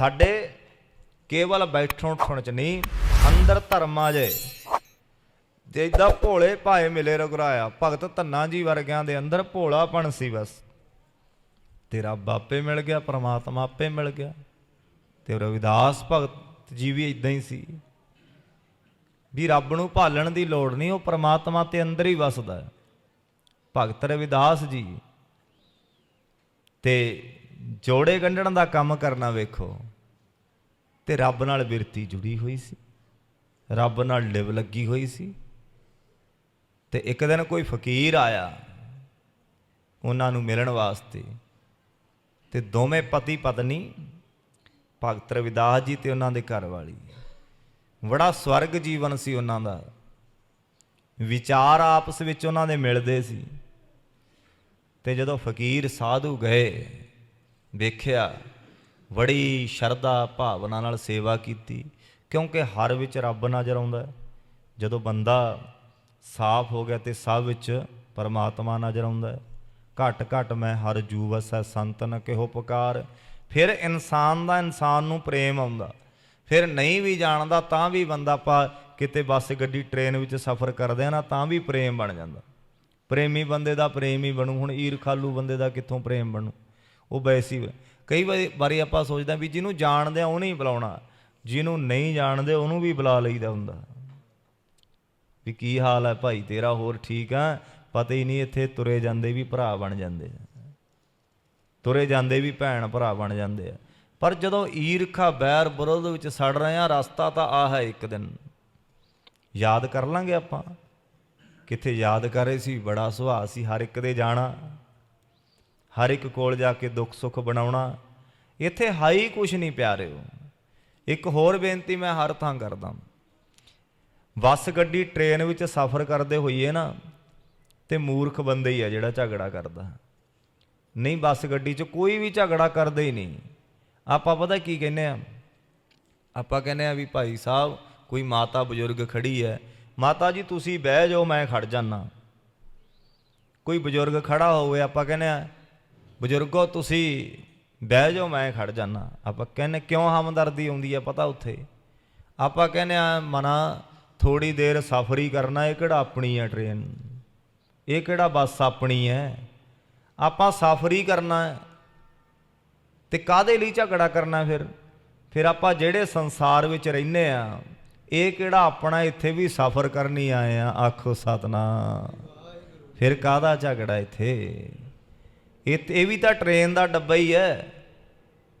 ਸਾਡੇ ਕੇਵਲ ਬੈਠਣ ਉੱਠਣ ਚ ਨਹੀਂ, ਅੰਦਰ ਧਰਮਾ ਜੇ। ਜੇ ਇਦਾਂ ਭੋਲੇ ਭਾਏ ਮਿਲੇ ਰਗਰਾਇਆ, ਭਗਤ ਧੰਨਾ ਜੀ ਵਰਗਿਆਂ ਦੇ ਅੰਦਰ ਭੋਲਾਪਣ ਸੀ ਬਸ। ਤੇ ਰੱਬ ਆਪੇ ਮਿਲ ਗਿਆ, ਪ੍ਰਮਾਤਮਾ ਆਪੇ ਮਿਲ ਗਿਆ। ਤੇ ਰਵਿਦਾਸ ਭਗਤ ਜੀ ਵੀ ਇਦਾਂ ਹੀ ਸੀ। ਵੀ ਰੱਬ ਨੂੰ ਭਾਲਣ ਦੀ ਲੋੜ ਨਹੀਂ, ਉਹ ਪ੍ਰਮਾਤਮਾ ਤੇ ਅੰਦਰ ਹੀ ਵਸਦਾ। ਹੈ ਭਗਤ ਰਵਿਦਾਸ ਜੀ ਤੇ ਜੋੜੇ ਗੰਢਣ ਦਾ ਕੰਮ ਕਰਨਾ ਵੇਖੋ, ਤੇ ਰੱਬ ਨਾਲ ਬਿਰਤੀ ਜੁੜੀ ਹੋਈ ਸੀ। ਰੱਬ ਨਾਲ ਲਿਵ ਲੱਗੀ ਹੋਈ ਸੀ। ਤੇ ਇੱਕ ਦਿਨ ਕੋਈ ਫਕੀਰ ਆਇਆ ਉਹਨਾਂ ਨੂੰ ਮਿਲਣ ਵਾਸਤੇ ਤੇ ਦੋਵੇਂ ਪਤੀ ਪਤਨੀ, ਭਗਤ ਰਵਿਦਾਸ ਜੀ ਤੇ ਉਹਨਾਂ ਦੇ ਘਰ ਵਾਲੀ। ਬੜਾ ਸਵਰਗ ਜੀਵਨ ਸੀ ਉਹਨਾਂ ਦਾ। ਵਿਚਾਰ ਆਪਸ ਵਿੱਚ ਉਹਨਾਂ ਦੇ ਮਿਲਦੇ ਸੀ। ਤੇ ਜਦੋਂ ਫਕੀਰ ਸਾਧੂ ਗਏ ਵੇਖਿਆ, ਬੜੀ ਸ਼ਰਧਾ ਭਾਵਨਾ ਨਾਲ ਸੇਵਾ ਕੀਤੀ, ਕਿਉਂਕਿ ਹਰ ਵਿੱਚ ਰੱਬ ਨਜ਼ਰ ਆਉਂਦਾ ਹੈ। ਜਦੋਂ ਬੰਦਾ ਸਾਫ਼ ਹੋ ਗਿਆ ਤੇ ਸਭ ਵਿੱਚ ਪਰਮਾਤਮਾ ਨਜ਼ਰ ਆਉਂਦਾ ਹੈ। ਘਟ ਘਟ ਮੈਂ ਹਰ ਜੂ ਵਸੈ ਸੰਤਨ ਕਿਹੋ ਪੁਕਾਰ। ਫਿਰ ਇਨਸਾਨ ਦਾ ਇਨਸਾਨ ਨੂੰ ਪ੍ਰੇਮ ਆਉਂਦਾ। ਫਿਰ ਨਹੀਂ ਵੀ ਜਾਣਦਾ ਤਾਂ ਵੀ ਬੰਦਾ ਆਪਾਂ ਕਿਤੇ ਬੱਸ ਗੱਡੀ ਟ੍ਰੇਨ ਵਿੱਚ ਸਫ਼ਰ ਕਰਦੇ ਆ ਨਾ, ਤਾਂ ਵੀ ਪ੍ਰੇਮ ਬਣ ਜਾਂਦਾ। ਪ੍ਰੇਮੀ ਬੰਦੇ ਦਾ ਪ੍ਰੇਮ ਹੀ ਬਣੂ। ਹੁਣ ਈਰਖਾਲੂ ਬੰਦੇ ਦਾ ਕਿੱਥੋਂ ਪ੍ਰੇਮ ਬਣੂ? ਉਹ ਵੈਸੀ ਕਈ ਵਾਰੀ ਵਾਰੀ ਆਪਾਂ ਸੋਚਦੇ ਹਾਂ ਵੀ ਜਿਹਨੂੰ ਜਾਣਦੇ ਆ, ਉਹਨੂੰ ਹੀ ਬੁਲਾਉਣਾ। ਜਿਹਨੂੰ ਨਹੀਂ ਜਾਣਦੇ, ਉਹਨੂੰ ਵੀ ਬੁਲਾ ਲਈਦਾ ਹੁੰਦਾ। ਵੀ ਕੀ ਹਾਲ ਹੈ ਭਾਈ, ਤੇਰਾ ਹੋਰ ਠੀਕ ਆ? ਪਤਾ ਹੀ ਨਹੀਂ ਇੱਥੇ ਤੁਰੇ ਜਾਂਦੇ ਵੀ ਭਰਾ ਬਣ ਜਾਂਦੇ ਤੁਰੇ ਜਾਂਦੇ ਵੀ ਭੈਣ ਭਰਾ ਬਣ ਜਾਂਦੇ ਆ। ਪਰ ਜਦੋਂ ਈਰਖਾ, ਬੈਰ ਵਿਰੋਧ ਵਿੱਚ ਸੜ ਰਹੇ ਆ, ਰਸਤਾ ਤਾਂ ਆ ਹੈ ਇੱਕ ਦਿਨ। ਯਾਦ ਕਰ ਲਾਂਗੇ ਆਪਾਂ। ਕਿੱਥੇ ਯਾਦ ਕਰੇ ਸੀ, ਬੜਾ ਸੁਭਾਅ ਸੀ, ਹਰ ਇੱਕ ਦੇ ਜਾਣਾ। ਹਰ ਇੱਕ ਕੋਲ ਜਾ ਕੇ ਦੁੱਖ ਸੁੱਖ ਬਣਾਉਣਾ, ਇੱਥੇ ਹਾਈ ਕੁਛ ਨਹੀਂ ਪਿਆਰਿਓ। ਇੱਕ ਹੋਰ ਬੇਨਤੀ ਮੈਂ ਹਰ ਥਾਂ ਕਰਦਾ। ਬੱਸ ਗੱਡੀ ਟ੍ਰੇਨ ਵਿੱਚ ਸਫ਼ਰ ਕਰਦੇ ਹੋਈਏ ਨਾ, ਤੇ ਮੂਰਖ ਬੰਦੇ ਹੀ ਆ ਜਿਹੜਾ ਝਗੜਾ ਕਰਦਾ। ਨਹੀਂ, ਬੱਸ ਗੱਡੀ 'ਚ ਕੋਈ ਵੀ ਝਗੜਾ ਕਰਦੇ ਹੀ ਨਹੀਂ। ਆਪਾਂ ਪਤਾ ਕੀ ਕਹਿੰਦੇ ਆ? ਆਪਾਂ ਕਹਿੰਦੇ ਆ ਵੀ ਭਾਈ ਸਾਹਿਬ, ਕੋਈ ਮਾਤਾ ਬਜ਼ੁਰਗ ਖੜੀ ਹੈ। ਮਾਤਾ ਜੀ, ਤੁਸੀਂ ਬਹਿ ਜਾਓ, ਮੈਂ ਖੜ ਜਾਣਾ ਕੋਈ ਬਜ਼ੁਰਗ ਖੜਾ ਹੋਵੇ, ਆਪਾਂ ਕਹਿੰਦੇ ਆ ਬਜ਼ੁਰਗੋ, ਤੁਸੀਂ ਬਹਿ ਜਾਓ, ਮੈਂ ਖੜ ਜਾਣਾ ਆਪਾਂ ਕਹਿੰਦੇ, ਕਿਉਂ ਹਮਦਰਦੀ ਆਉਂਦੀ ਹੈ ਪਤਾ ਉੱਥੇ? ਆਪਾਂ ਕਹਿੰਦੇ ਆ, ਮਨਾ ਥੋੜੀ ਦੇਰ ਸਫ਼ਰ ਹੀ ਕਰਨਾ, ਇਹ ਕਿਹੜਾ ਆਪਣੀ ਹੈ ਟ੍ਰੇਨ ਇਹ ਕਿਹੜਾ ਬੱਸ ਆਪਣੀ ਹੈ? ਆਪਾਂ ਸਫ਼ਰ ਹੀ ਕਰਨਾ ਹੈ। ਤੇ ਕਾਦੇ ਲਈ ਝਗੜਾ ਕਰਨਾ ਫਿਰ? ਫਿਰ ਆਪਾਂ ਜਿਹੜੇ ਸੰਸਾਰ ਵਿੱਚ ਰਹਿੰਦੇ ਆ, ਇਹ ਕਿਹੜਾ ਆਪਣਾ ਇੱਥੇ ਵੀ ਸਫ਼ਰ ਕਰਨੀ ਆਏ ਆ? ਆਖੋ ਸਤਨਾ ਫਿਰ ਕਾਦਾ ਝਗੜਾ ਇੱਥੇ? ਇਹ ਇਹ ਵੀ ਤਾਂ ਟ੍ਰੇਨ ਦਾ ਡੱਬਾ ਹੀ ਹੈ।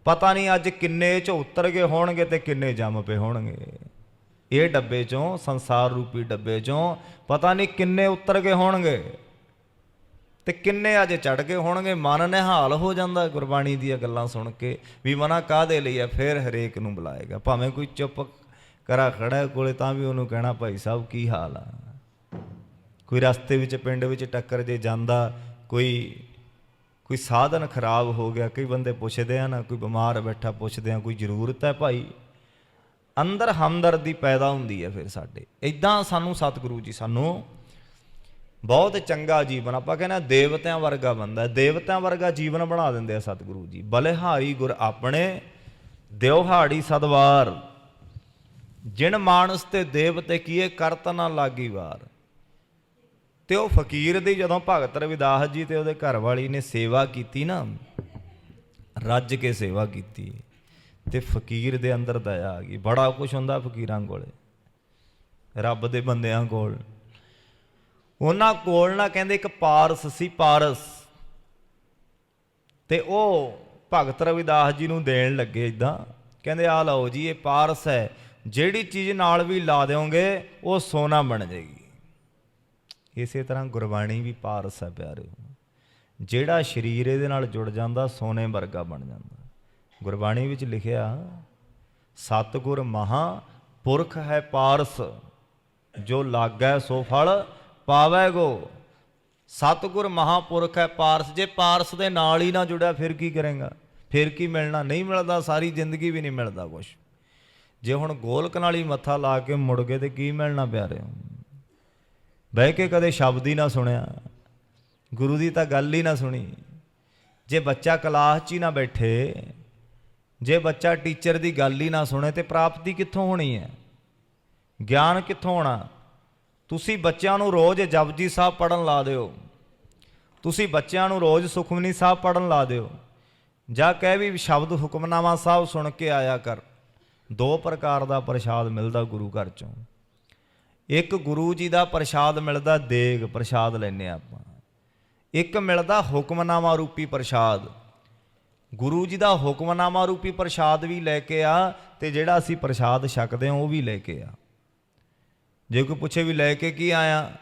ਪਤਾ ਨਹੀਂ ਅੱਜ ਕਿੰਨੇ ਚ ਉਤਰ ਗਏ ਹੋਣਗੇ ਤੇ ਕਿੰਨੇ ਜੰਮ ਪਏ ਹੋਣਗੇ। ਇਹ ਡੱਬੇ ਚੋਂ, ਸੰਸਾਰ ਰੂਪੀ ਡੱਬੇ ਚੋਂ ਪਤਾ ਨਹੀਂ ਕਿੰਨੇ ਉਤਰ ਗਏ ਹੋਣਗੇ ਤੇ ਕਿੰਨੇ ਅੱਜ ਚੜ ਗਏ ਹੋਣਗੇ। ਮਨ ਨਿਹਾਲ ਹੋ ਜਾਂਦਾ ਗੁਰਬਾਣੀ ਦੀਆਂ ਗੱਲਾਂ ਸੁਣ ਕੇ ਵੀ ਮਨਾ ਕਾਦੇ ਲਈ ਆ ਫਿਰ ਹਰੇਕ ਨੂੰ ਬੁਲਾਏਗਾ। ਭਾਵੇਂ ਕੋਈ ਚੁੱਪ ਕਰਾ ਖੜਾ ਹੈ ਕੋਲੇ ਤਾਂ ਵੀ ਉਹਨੂੰ ਕਹਿਣਾ, ਭਾਈ ਸਾਹਿਬ, ਕੀ ਹਾਲ ਆ? ਕੋਈ ਰਸਤੇ ਵਿੱਚ, ਪਿੰਡ ਵਿੱਚ ਟੱਕਰ ਜੇ ਜਾਂਦਾ, ਕੋਈ ਕੋਈ ਸਾਧਨ ਖਰਾਬ ਹੋ ਗਿਆ, ਕਈ ਬੰਦੇ ਪੁੱਛਦੇ ਆ ਨਾ, ਕੋਈ ਬਿਮਾਰ ਬੈਠਾ ਪੁੱਛਦੇ ਆ, ਕੋਈ ਜ਼ਰੂਰਤ ਹੈ ਭਾਈ। ਅੰਦਰ ਹਮਦਰਦੀ ਪੈਦਾ ਹੁੰਦੀ ਹੈ ਫਿਰ ਸਾਡੇ। ਇਦਾਂ ਸਾਨੂੰ ਸਤਿਗੁਰੂ ਜੀ ਸਾਨੂੰ ਬਹੁਤ ਚੰਗਾ ਜੀਵਨ, ਆਪਾਂ ਕਹਿੰਦੇ ਆ ਦੇਵਤਿਆਂ ਵਰਗਾ ਬੰਦਾ ਦੇਵਤਿਆਂ ਵਰਗਾ ਜੀਵਨ ਬਣਾ ਦਿੰਦੇ ਆ ਸਤਿਗੁਰੂ ਜੀ। ਬਲਿਹਾਰੀ ਗੁਰ ਆਪਣੇ ਦਿਵਹਾੜੀ ਸਦਵਾਰ। ਜਿਨ ਮਾਨਸ ਤੇ ਦੇਵਤੇ ਕੀਏ ਕਰਤ ਨਾ ਲਾਗੀ ਵਾਰ। ਤੇ ਉਹ ਫਕੀਰ ਦੀ ਜਦੋਂ ਭਗਤ ਰਵਿਦਾਸ ਜੀ ਤੇ ਉਹਦੇ ਘਰ ਵਾਲੀ ਨੇ ਸੇਵਾ ਕੀਤੀ ਨਾ, ਰੱਜ ਕੇ ਸੇਵਾ ਕੀਤੀ, ਤੇ ਫਕੀਰ ਦੇ ਅੰਦਰ ਦਇਆ ਆ ਗਈ। ਬੜਾ ਕੁਝ ਹੁੰਦਾ ਫਕੀਰਾਂ ਕੋਲੇ, ਰੱਬ ਦੇ ਬੰਦਿਆਂ ਕੋਲ। ਉਹਨਾਂ ਕੋਲ ਨਾ ਕਹਿੰਦੇ ਇੱਕ ਪਾਰਸ ਸੀ, ਪਾਰਸ। ਤੇ ਉਹ ਭਗਤ ਰਵਿਦਾਸ ਜੀ ਨੂੰ ਦੇਣ ਲੱਗੇ ਇਦਾਂ ਕਹਿੰਦੇ ਆ ਲਓ ਜੀ, ਇਹ ਪਾਰਸ ਹੈ। ਜਿਹੜੀ ਚੀਜ਼ ਨਾਲ ਵੀ ਲਾ ਦਿਓਗੇ, ਉਹ ਸੋਨਾ ਬਣ ਜਾਏਗੀ। ਇਸੇ ਤਰ੍ਹਾਂ ਗੁਰਬਾਣੀ ਵੀ ਪਾਰਸ ਹੈ ਪਿਆਰਿਓ। ਜਿਹੜਾ ਸਰੀਰ ਇਹਦੇ ਨਾਲ ਜੁੜ ਜਾਂਦਾ, ਸੋਨੇ ਵਰਗਾ ਬਣ ਜਾਂਦਾ। ਗੁਰਬਾਣੀ ਵਿੱਚ ਲਿਖਿਆ, ਸਤਿਗੁਰ ਮਹਾ ਪੁਰਖ ਹੈ ਪਾਰਸ। ਜੋ ਲਾਗੈ ਸੋ ਫਲ ਪਾਵੈਗੋ ਸਤਿਗੁਰ ਮਹਾਪੁਰਖ ਹੈ ਪਾਰਸ। ਜੇ ਪਾਰਸ ਦੇ ਨਾਲ ਹੀ ਨਾ ਜੁੜਿਆ, ਫਿਰ ਕੀ ਕਰੇਗਾ? ਫਿਰ ਕੀ ਮਿਲਣਾ? ਨਹੀਂ ਮਿਲਦਾ, ਸਾਰੀ ਜ਼ਿੰਦਗੀ ਵੀ ਨਹੀਂ ਮਿਲਦਾ ਕੁਛ। ਜੇ ਹੁਣ ਗੋਲਕ ਨਾਲ ਹੀ ਮੱਥਾ ਲਾ ਕੇ ਮੁੜ ਗਏ, ਤੇ ਕੀ ਮਿਲਣਾ ਪਿਆਰੇ ਬਹਿ ਕੇ ਕਦੇ ਸ਼ਬਦ ਹੀ ਨਾ ਸੁਣਿਆ। ਗੁਰੂ ਦੀ ਤਾਂ ਗੱਲ ਹੀ ਨਾ ਸੁਣੀ। ਜੇ ਬੱਚਾ ਕਲਾਸ 'ਚ ਹੀ ਨਾ ਬੈਠੇ, ਜੇ ਬੱਚਾ ਟੀਚਰ ਦੀ ਗੱਲ ਹੀ ਨਾ ਸੁਣੇ ਤੇ ਪ੍ਰਾਪਤੀ ਕਿੱਥੋਂ ਹੋਣੀ ਹੈ? ਗਿਆਨ ਕਿੱਥੋਂ ਹੋਣਾ ਤੁਸੀਂ ਬੱਚਿਆਂ ਨੂੰ ਰੋਜ਼ ਜਪਜੀ ਸਾਹਿਬ ਪੜਨ ਲਾ ਦਿਓ। ਤੁਸੀਂ ਬੱਚਿਆਂ ਨੂੰ ਰੋਜ਼ ਸੁਖਮਨੀ ਸਾਹਿਬ ਪੜਨ ਲਾ ਦਿਓ। ਜਾਂ ਕਹਿ ਵੀ ਸ਼ਬਦ ਹੁਕਮਨਾਮਾ ਸਾਹਿਬ ਸੁਣ ਕੇ ਆਇਆ ਕਰ। ਦੋ ਪ੍ਰਕਾਰ ਦਾ ਪ੍ਰਸ਼ਾਦ ਮਿਲਦਾ ਗੁਰੂ ਘਰ ਚੋਂ। ਇੱਕ ਗੁਰੂ ਜੀ ਦਾ ਪ੍ਰਸ਼ਾਦ ਮਿਲਦਾ, ਦੇਗ ਪ੍ਰਸ਼ਾਦ ਲੈਨੇ ਆਪਾਂ। ਇੱਕ ਮਿਲਦਾ ਹੁਕਮਨਾਮਾ ਰੂਪੀ ਪ੍ਰਸ਼ਾਦ। ਗੁਰੂ ਜੀ ਦਾ ਹੁਕਮਨਾਮਾ ਰੂਪੀ ਪ੍ਰਸ਼ਾਦ ਵੀ ਲੈ ਕੇ ਆ ਤੇ ਜਿਹੜਾ ਅਸੀਂ ਪ੍ਰਸ਼ਾਦ ਛਕਦੇ ਹਾਂ, ਉਹ ਵੀ ਲੈ ਕੇ ਆ। ਜੇ ਕੋਈ ਪੁੱਛੇ ਵੀ ਲੈ ਕੇ ਕੀ ਆਇਆ,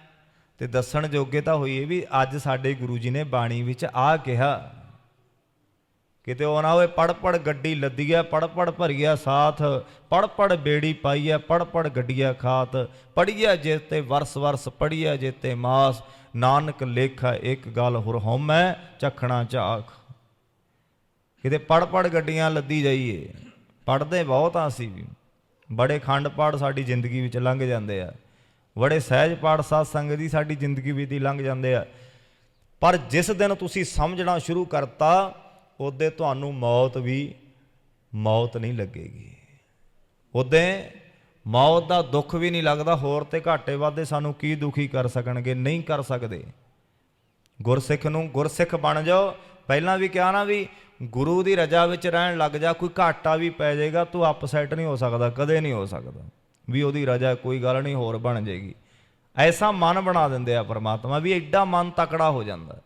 ਤੇ ਦੱਸਣ ਜੋਗੇ ਤਾਂ ਹੋਈਏ ਵੀ ਅੱਜ ਸਾਡੇ ਗੁਰੂ ਜੀ ਨੇ ਬਾਣੀ ਵਿੱਚ ਆ ਕਿਹਾ ਕਿਤੇ ਉਹ ਨਾ ਹੋਵੇ ਪੜ ਪੜ ਗੱਡੀ ਲੱਦੀਆ ਪੜ ਪੜ ਭਰੀਆ ਸਾਥ ਪੜ ਪੜ ਬੇੜੀ ਪਾਈਆ ਪੜ ਪੜ ਗੱਡੀਆ ਖਾਤ। ਪੜੀਆ ਜੇਤੇ ਵਰਸ ਵਰਸ ਪੜੀਆ ਜੇਤੇ ਮਾਸ। ਨਾਨਕ ਲੇਖਾ ਇੱਕ ਗੱਲ ਹੁਰ ਹਉਮੈ ਚਖਣਾ ਝਾਖ ਕਿਤੇ ਪੜ ਪੜ ਗੱਡੀਆਂ ਲੱਦੀ ਜਾਈਏ। ਪੜਦੇ ਬਹੁਤ ਆ ਅਸੀਂ ਵੀ। ਬੜੇ ਖੰਡ ਪਾੜ ਸਾਡੀ ਜ਼ਿੰਦਗੀ ਵਿੱਚ ਲੰਘ ਜਾਂਦੇ ਆ। ਬੜੇ ਸਹਿਜ ਪਾੜ ਸਾਧ ਸੰਗਤ ਦੀ ਸਾਡੀ ਜ਼ਿੰਦਗੀ ਵਿੱਚ ਹੀ ਲੰਘ ਜਾਂਦੇ ਆ। ਪਰ ਜਿਸ ਦਿਨ ਤੁਸੀਂ ਸਮਝਣਾ ਸ਼ੁਰੂ ਕਰਤਾ ਉਹਦੇ ਤੁਹਾਨੂੰ ਮੌਤ ਵੀ ਮੌਤ ਨਹੀਂ ਲੱਗੇਗੀ। ਉਹਦੇ ਮੌਤ ਦਾ ਦੁੱਖ ਵੀ ਨਹੀਂ ਲੱਗਦਾ, ਹੋਰ ਤੇ ਘਾਟੇ ਵਾਧੇ ਸਾਨੂੰ ਕੀ ਦੁਖੀ ਕਰ ਸਕਣਗੇ? ਨਹੀਂ ਕਰ ਸਕਦੇ। ਗੁਰਸਿੱਖ ਨੂੰ ਗੁਰਸਿੱਖ ਬਣ ਜਾਓ। ਪਹਿਲਾਂ ਵੀ ਕਿਹਾ ਨਾ ਵੀ ਗੁਰੂ ਦੀ ਰਜਾ ਵਿੱਚ ਰਹਿਣ ਲੱਗ ਜਾ, ਕੋਈ ਘਾਟਾ ਵੀ ਪੈ ਜਾਏਗਾ, ਤੂੰ ਅਪਸੈਟ ਨਹੀਂ ਹੋ ਸਕਦਾ, ਕਦੇ ਨਹੀਂ ਹੋ ਸਕਦਾ। ਵੀ ਉਹਦੀ ਰਜਾ ਕੋਈ ਗੱਲ ਨਹੀਂ ਹੋਰ ਬਣ ਜਾਏਗੀ। ਐਸਾ ਮਨ ਬਣਾ ਦਿੰਦੇ ਆ ਪਰਮਾਤਮਾ, ਵੀ ਐਡਾ ਮਨ ਤਕੜਾ ਹੋ ਜਾਂਦਾ।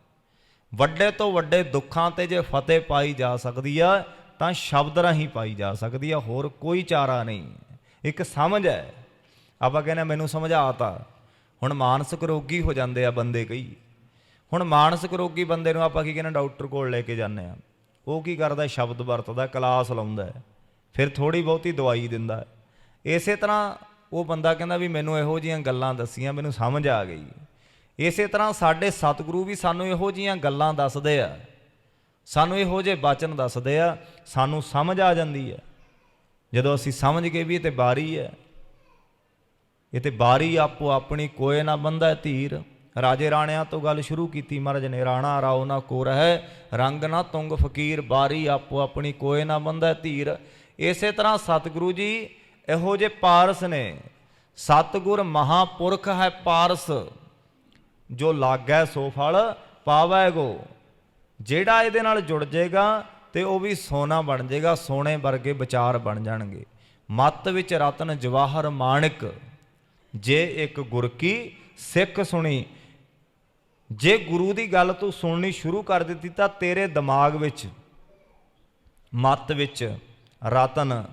ਵੱਡੇ ਤੋਂ ਵੱਡੇ ਦੁੱਖਾਂ ਤੇ ਜੇ ਫਤਿਹ ਪਾਈ ਜਾ ਸਕਦੀ ਆ, ਤਾਂ ਸ਼ਬਦ ਰਾਹੀਂ ਪਾਈ ਜਾ ਸਕਦੀ ਆ, ਹੋਰ ਕੋਈ ਚਾਰਾ ਨਹੀਂ। ਇੱਕ ਸਮਝ ਹੈ। ਆਪਾਂ ਕਹਿੰਦੇ ਮੈਨੂੰ ਸਮਝਾਤਾ ਹੁਣ ਮਾਨਸਿਕ ਰੋਗੀ ਹੋ ਜਾਂਦੇ ਆ ਬੰਦੇ ਕਈ। ਹੁਣ ਮਾਨਸਿਕ ਰੋਗੀ ਬੰਦੇ ਨੂੰ ਆਪਾਂ ਕੀ ਕਹਿੰਦੇ ਡਾਕਟਰ ਕੋਲ ਲੈ ਕੇ ਜਾਂਦੇ ਆ। ਉਹ ਕੀ ਕਰਦਾ, ਸ਼ਬਦ ਵਰਤਦਾ, ਕਲਾਸ ਲਾਉਂਦਾ ਫਿਰ ਥੋੜੀ ਬਹੁਤੀ ਦਵਾਈ ਦਿੰਦਾ ਇਸੇ ਤਰ੍ਹਾਂ ਉਹ ਬੰਦਾ ਕਹਿੰਦਾ ਵੀ ਮੈਨੂੰ ਇਹੋ ਜੀਆਂ ਗੱਲਾਂ ਦੱਸੀਆਂ, ਮੈਨੂੰ ਸਮਝ ਆ ਗਈ। ਇਸੇ ਤਰ੍ਹਾਂ ਸਾਡੇ ਸਤਿਗੁਰੂ ਵੀ ਸਾਨੂੰ ਇਹੋ ਜੀਆਂ ਗੱਲਾਂ ਦੱਸਦੇ ਆ। ਸਾਨੂੰ ਇਹੋ ਜਿਹੇ ਬਚਨ ਦੱਸਦੇ ਆ, ਸਾਨੂੰ ਸਮਝ ਆ ਜਾਂਦੀ ਹੈ ਜਦੋਂ ਅਸੀਂ ਸਮਝ ਗਏ ਵੀ ਇਹ ਤੇ ਬਾਰੀ ਹੈ ਇਹ ਤੇ ਬਾਰੀ ਆਪੋ ਆਪਣੀ ਕੋਏ ਨਾ ਬੰਦਾ ਧੀਰ। ਰਾਜੇ ਰਾਣਿਆਂ ਤੋਂ ਗੱਲ ਸ਼ੁਰੂ ਕੀਤੀ ਮਹਾਰਾਜ ਨੇ, ਰਾਣਾ ਰਾਓ ਨਾ ਕੋ ਰਹਿ, ਰੰਗ ਨਾ ਤੁੰਗ ਫਕੀਰ, ਬਾਰੀ ਆਪੋ ਆਪਣੀ ਕੋਏ ਨਾ ਬੰਦਾ ਧੀਰ। ਇਸੇ ਤਰ੍ਹਾਂ ਸਤਿਗੁਰੂ ਜੀ ਇਹੋ ਜੇ ਪਾਰਸ ਨੇ। ਸਤਿਗੁਰ ਮਹਾਪੁਰਖ ਹੈ ਪਾਰਸ। ਜੋ ਲਾਗੈ ਸੋ ਫਲ ਪਾਵੈ ਗੋ। ਜਿਹੜਾ ਇਹਦੇ ਨਾਲ ਜੁੜ ਜਾਏਗਾ ਤੇ ਉਹ ਵੀ ਸੋਨਾ ਬਣ ਜਾਏਗਾ ਸੋਨੇ ਵਰਗੇ ਵਿਚਾਰ ਬਣ ਜਾਣਗੇ। ਮੱਤ ਵਿੱਚ ਰਤਨ ਜਵਾਹਰ ਮਾਣਿਕ, ਜੇ ਇੱਕ ਗੁਰ ਕੀ ਸਿੱਖ ਸੁਣੀ। ਜੇ ਗੁਰੂ ਦੀ ਗੱਲ ਤੂੰ ਸੁਣਨੀ ਸ਼ੁਰੂ ਕਰ ਦਿੱਤੀ ਤਾਂ ਤੇਰੇ ਦਿਮਾਗ ਵਿੱਚ, ਮੱਤ ਵਿੱਚ ਰਤਨ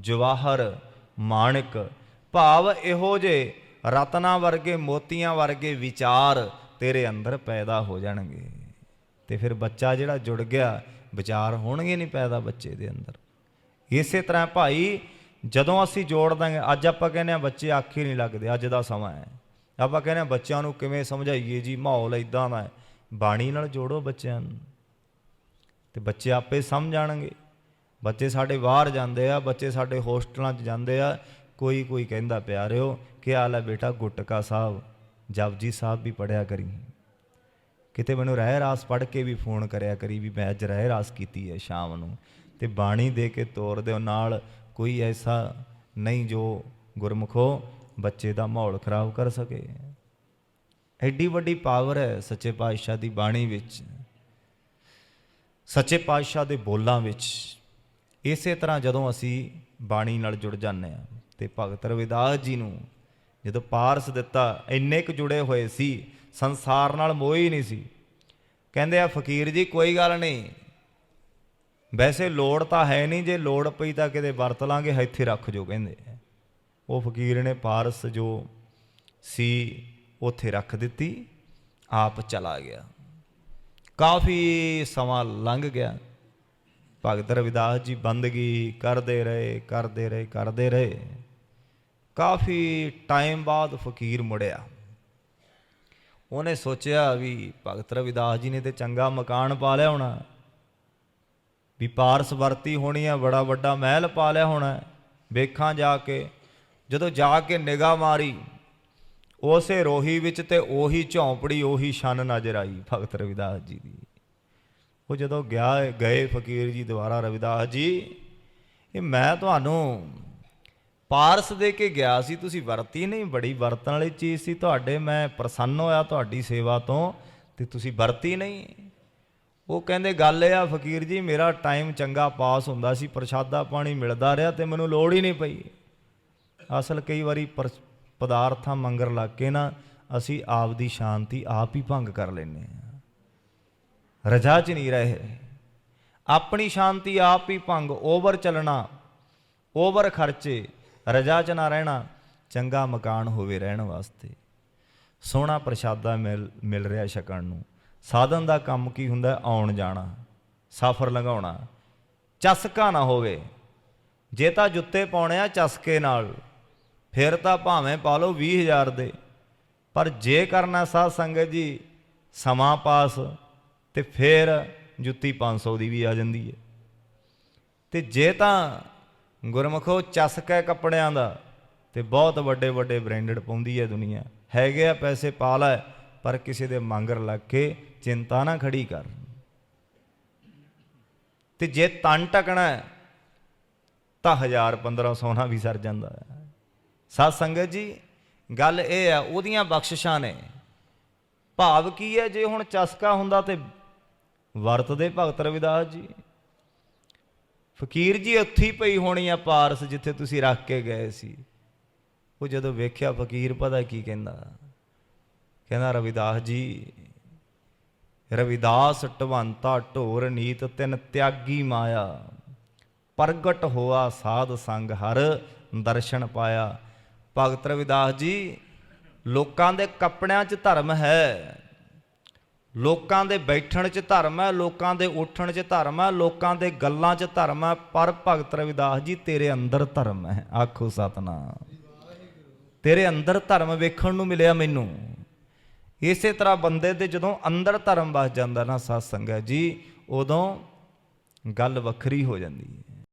ਜਵਾਹਰ ਮਾਣਿਕ ਭਾਵ ਇਹੋ ਜੇ ਰਤਨਾ ਵਰਗੇ, ਮੋਤੀਆਂ ਵਰਗੇ ਵਿਚਾਰ ਤੇਰੇ ਅੰਦਰ ਪੈਦਾ ਹੋ ਜਾਣਗੇ। ਤੇ ਫਿਰ ਬੱਚਾ ਜਿਹੜਾ ਜੁੜ ਗਿਆ, ਵਿਚਾਰ ਹੋਣਗੇ ਨਹੀਂ ਪੈਦਾ ਬੱਚੇ ਦੇ ਅੰਦਰ। ਇਸੇ ਤਰ੍ਹਾਂ ਭਾਈ, ਜਦੋਂ ਅਸੀਂ ਜੋੜ ਦਾਂਗੇ, ਅੱਜ ਆਪਾਂ ਕਹਿੰਦੇ ਆ ਬੱਚੇ ਆਖੀ ਨਹੀਂ ਲੱਗਦੇ, ਅੱਜ ਦਾ ਸਮਾਂ ਹੈ। ਆਪਾਂ ਕਹਿੰਦੇ ਆ ਬੱਚਿਆਂ ਨੂੰ ਕਿਵੇਂ ਸਮਝਾਈਏ ਜੀ, ਮਾਹੌਲ ਇਦਾਂ ਦਾ ਹੈ। ਬਾਣੀ ਨਾਲ ਜੋੜੋ ਬੱਚਿਆਂ ਨੂੰ। ਤੇ ਬੱਚੇ ਆਪੇ ਸਮਝ ਜਾਣਗੇ। ਬੱਚੇ ਸਾਡੇ ਬਾਹਰ ਜਾਂਦੇ ਆ, ਬੱਚੇ ਸਾਡੇ ਹੋਸਟਲਾਂ 'ਚ ਜਾਂਦੇ ਆ ਕੋਈ ਕੋਈ ਕਹਿੰਦਾ ਪਿਆਰਿਓ ਕਿ ਆਲਾ ਹੈ ਬੇਟਾ ਗੁਟਕਾ ਸਾਹਿਬ, ਜਪਜੀ ਸਾਹਿਬ ਵੀ ਪੜਿਆ ਕਰੀ। ਕਿਤੇ ਮੈਨੂੰ ਰਹਿ ਰਾਸ ਪੜ ਕੇ ਵੀ ਫੋਨ ਕਰਿਆ ਕਰੀ ਵੀ ਮੈਂ ਅੱਜ ਰਹਿ ਰਾਸ ਕੀਤੀ ਹੈ ਸ਼ਾਮ ਨੂੰ। ਤੇ ਬਾਣੀ ਦੇ ਕੇ ਤੋਰ ਦਿਓ ਨਾਲ ਕੋਈ ਐਸਾ ਨਹੀਂ ਜੋ ਗੁਰਮੁਖੋ ਬੱਚੇ ਦਾ ਮਾਹੌਲ ਖਰਾਬ ਕਰ ਸਕੇ। ਐਡੀ ਵੱਡੀ ਪਾਵਰ ਹੈ ਸੱਚੇ ਪਾਤਸ਼ਾਹ ਦੀ ਬਾਣੀ ਵਿੱਚ। ਸੱਚੇ ਪਾਤਸ਼ਾਹ ਦੇ ਬੋਲਾਂ ਵਿੱਚ। ਇਸੇ ਤਰ੍ਹਾਂ ਜਦੋਂ ਅਸੀਂ ਬਾਣੀ ਨਾਲ ਜੁੜ ਜਾਂਦੇ ਆ ਤੇ ਭਗਤ ਰਵਿਦਾਸ ਜੀ ਨੂੰ ਜਦੋਂ ਪਾਰਸ ਦਿੱਤਾ, ਇੰਨੇ ਕੁ ਜੁੜੇ ਹੋਏ ਸੀ, ਸੰਸਾਰ ਨਾਲ ਮੋਹ ਹੀ ਨਹੀਂ ਸੀ। ਕਹਿੰਦੇ ਆ, ਫਕੀਰ ਜੀ, ਕੋਈ ਗੱਲ ਨਹੀਂ। ਵੈਸੇ ਲੋੜ ਤਾਂ ਹੈ ਨਹੀਂ, ਜੇ ਲੋੜ ਪਈ ਤਾਂ ਕਿਤੇ ਵਰਤ ਲਾਂਗੇ, ਇੱਥੇ ਰੱਖ ਜੋ, ਕਹਿੰਦੇ ਉਹ ਫਕੀਰ ਨੇ ਪਾਰਸ ਜੋ ਸੀ, ਉੱਥੇ ਰੱਖ ਦਿੱਤੀ, ਆਪ ਚਲਾ ਗਿਆ। ਕਾਫੀ ਸਮਾਂ ਲੰਘ ਗਿਆ। ਭਗਤ ਰਵਿਦਾਸ ਜੀ ਬੰਦਗੀ ਕਰਦੇ ਰਹੇ ਕਰਦੇ ਰਹੇ ਕਰਦੇ ਰਹੇ। ਕਾਫੀ ਟਾਈਮ ਬਾਅਦ ਫਕੀਰ ਮੁੜਿਆ। ਉਹਨੇ ਸੋਚਿਆ ਵੀ ਭਗਤ ਰਵਿਦਾਸ ਜੀ ਨੇ ਤੇ ਚੰਗਾ ਮਕਾਨ ਪਾ ਲਿਆ ਹੋਣਾ। ਵੀ ਪਾਰਸ ਵਰਤੀ ਹੋਣੀ ਆ, ਬੜਾ ਵੱਡਾ ਮਹਿਲ ਪਾ ਲਿਆ ਹੋਣਾ। ਵੇਖਾਂ ਜਾ ਕੇ, ਜਦੋਂ ਜਾ ਕੇ ਨਿਗਾਹ ਮਾਰੀ, ਉਸੇ ਰੋਹੀ ਵਿੱਚ ਤੇ ਉਹੀ ਝੌਂਪੜੀ, ਉਹੀ ਛੰਨ ਨਜ਼ਰ ਆਈ ਭਗਤ ਰਵਿਦਾਸ ਜੀ ਦੀ। ਉਹ ਜਦੋਂ ਗਿਆ, ਗਏ ਫਕੀਰ ਜੀ ਦੁਆਰਾ, ਰਵਿਦਾਸ ਜੀ, ਇਹ ਮੈਂ ਤੁਹਾਨੂੰ ਪਾਰਸ ਦੇ ਕੇ ਗਿਆ ਸੀ, ਤੁਸੀਂ ਵਰਤੀ ਨਹੀਂ, ਬੜੀ ਵਰਤਣ ਵਾਲੀ ਚੀਜ਼ ਸੀ ਤੁਹਾਡੇ, ਮੈਂ ਪ੍ਰਸੰਨ ਹੋਇਆ ਤੁਹਾਡੀ ਸੇਵਾ ਤੋਂ ਤੇ ਤੁਸੀਂ ਵਰਤੀ ਨਹੀਂ। ਉਹ ਕਹਿੰਦੇ, ਗੱਲ ਇਹ ਆ ਫਕੀਰ ਜੀ, ਮੇਰਾ ਟਾਈਮ ਚੰਗਾ ਪਾਸ ਹੁੰਦਾ ਸੀ, ਪ੍ਰਸ਼ਾਦਾ ਪਾਣੀ ਮਿਲਦਾ ਰਿਹਾ ਤੇ ਮੈਨੂੰ ਲੋੜ ਹੀ ਨਹੀਂ ਪਈ। ਅਸਲ ਕਈ ਵਾਰੀ ਪਦਾਰਥਾਂ ਮੰਗਰ ਲੱਗ ਕੇ ਨਾ, ਅਸੀਂ ਆਪ ਦੀ ਸ਼ਾਂਤੀ ਆਪ ਹੀ ਭੰਗ ਕਰ ਲੈਨੇ ਆ ਰਜਾ 'ਚ ਨਹੀਂ ਰਹੇ। ਆਪਣੀ ਸ਼ਾਂਤੀ ਆਪ ਹੀ ਭੰਗ, ਓਵਰ ਚੱਲਣਾ, ਓਵਰ ਖਰਚੇ ਰਜਾ 'ਚ ਨਾ ਰਹਿਣਾ, ਚੰਗਾ ਮਕਾਨ ਹੋਵੇ ਰਹਿਣ ਵਾਸਤੇ। ਸੋਹਣਾ ਪ੍ਰਸ਼ਾਦਾ ਮਿਲ ਮਿਲ ਰਿਹਾ ਛਕਣ ਨੂੰ। ਸਾਧਨ ਦਾ ਕੰਮ ਕੀ ਹੁੰਦਾ? ਆਉਣ ਜਾਣਾ, ਸਫ਼ਰ ਲੰਘਾਉਣਾ। ਚਸਕਾ ਨਾ ਹੋਵੇ। ਜੇ ਤਾਂ ਜੁੱਤੇ ਪਾਉਣੇ ਆ ਚਸਕੇ ਨਾਲ, ਫਿਰ ਤਾਂ ਭਾਵੇਂ ਪਾ ਲਓ 20000 ਦੇ। ਪਰ ਜੇ ਕਰਨਾ ਸਾਧ ਸੰਗਤ ਜੀ, ਸਮਾਂ ਪਾਸ, ਤੇ ਫਿਰ ਜੁੱਤੀ 500 ਦੀ ਵੀ ਆ ਜਾਂਦੀ ਹੈ। ਤੇ ਜੇ ਤਾਂ ਗੁਰਮਖੋ ਹੈ ਕੱਪੜਿਆਂ ਦਾ ਤੇ ਬਹੁਤ ਵੱਡੇ ਵੱਡੇ ਬ੍ਰਾਂਡਡ ਪਾਉਂਦੀ ਹੈ ਦੁਨੀਆ। ਹੈਗੇ ਆ ਪੈਸੇ ਪਾ ਲੈ ਪਰ ਕਿਸੇ ਦੇ ਮੰਗਰ ਲੱਗ ਕੇ ਚਿੰਤਾ ਨਾ ਖੜੀ ਕਰ। ਤੇ ਜੇ ਤਨ ਟਕਣਾ ਹੈ, ਤਾਂ 1000 1500 ਨਾਲ ਵੀ ਸਰ ਜਾਂਦਾ ਹੈ ਸਾਧ ਸੰਗਤ ਜੀ ਗੱਲ ਇਹ ਆ ਉਹਦੀਆਂ ਬਖਸ਼ਿਸ਼ਾਂ ਨੇ। ਭਾਵ ਕੀ ਹੈ ਜੇ ਹੁਣ ਚਸਕਾ ਹੁੰਦਾ ਤੇ ਵਰਤਦੇ ਭਗਤ ਰਵਿਦਾਸ ਜੀ। ਫਕੀਰ ਜੀ ਉੱਥੇ ਹੀ ਪਈ ਹੋਣੀ ਆ ਪਾਰਸ ਜਿੱਥੇ ਤੁਸੀਂ ਰੱਖ ਕੇ ਗਏ ਸੀ। ਉਹ ਜਦੋਂ ਵੇਖਿਆ ਫਕੀਰ ਪਤਾ ਕੀ ਕਹਿੰਦਾ? ਕਹਿੰਦਾ, ਰਵਿਦਾਸ ਜੀ, ਰਵਿਦਾਸ ਟਵੰਤਾ ਢੋਰ ਨੀਤ ਤਿੰਨ ਤਿਆਗੀ ਮਾਇਆ। ਪ੍ਰਗਟ ਹੋਆ ਸਾਧ ਸੰਗ ਹਰ ਦਰਸ਼ਨ ਪਾਇਆ। ਭਗਤ ਰਵਿਦਾਸ ਜੀ, ਲੋਕਾਂ ਦੇ ਕੱਪੜਿਆਂ 'ਚ ਧਰਮ ਹੈ। ਲੋਕਾਂ ਦੇ ਬੈਠਣ 'ਚ ਧਰਮ ਹੈ, ਲੋਕਾਂ ਦੇ ਉੱਠਣ 'ਚ ਧਰਮ ਹੈ, ਲੋਕਾਂ ਦੇ ਗੱਲਾਂ 'ਚ ਧਰਮ ਹੈ, ਪਰ ਭਗਤ ਰਵਿਦਾਸ ਜੀ, ਤੇਰੇ ਅੰਦਰ ਧਰਮ ਹੈ। ਆਖੋ ਸਤਨਾਮ। ਤੇਰੇ ਅੰਦਰ ਧਰਮ ਵੇਖਣ ਨੂੰ ਮਿਲਿਆ ਮੈਨੂੰ। ਇਸੇ ਤਰ੍ਹਾਂ ਬੰਦੇ ਦੇ ਜਦੋਂ ਅੰਦਰ ਧਰਮ ਵਸ ਜਾਂਦਾ ਨਾ ਸਤ ਸੰਗਤ ਜੀ, ਉਦੋਂ ਗੱਲ ਵੱਖਰੀ ਹੋ ਜਾਂਦੀ ਹੈ।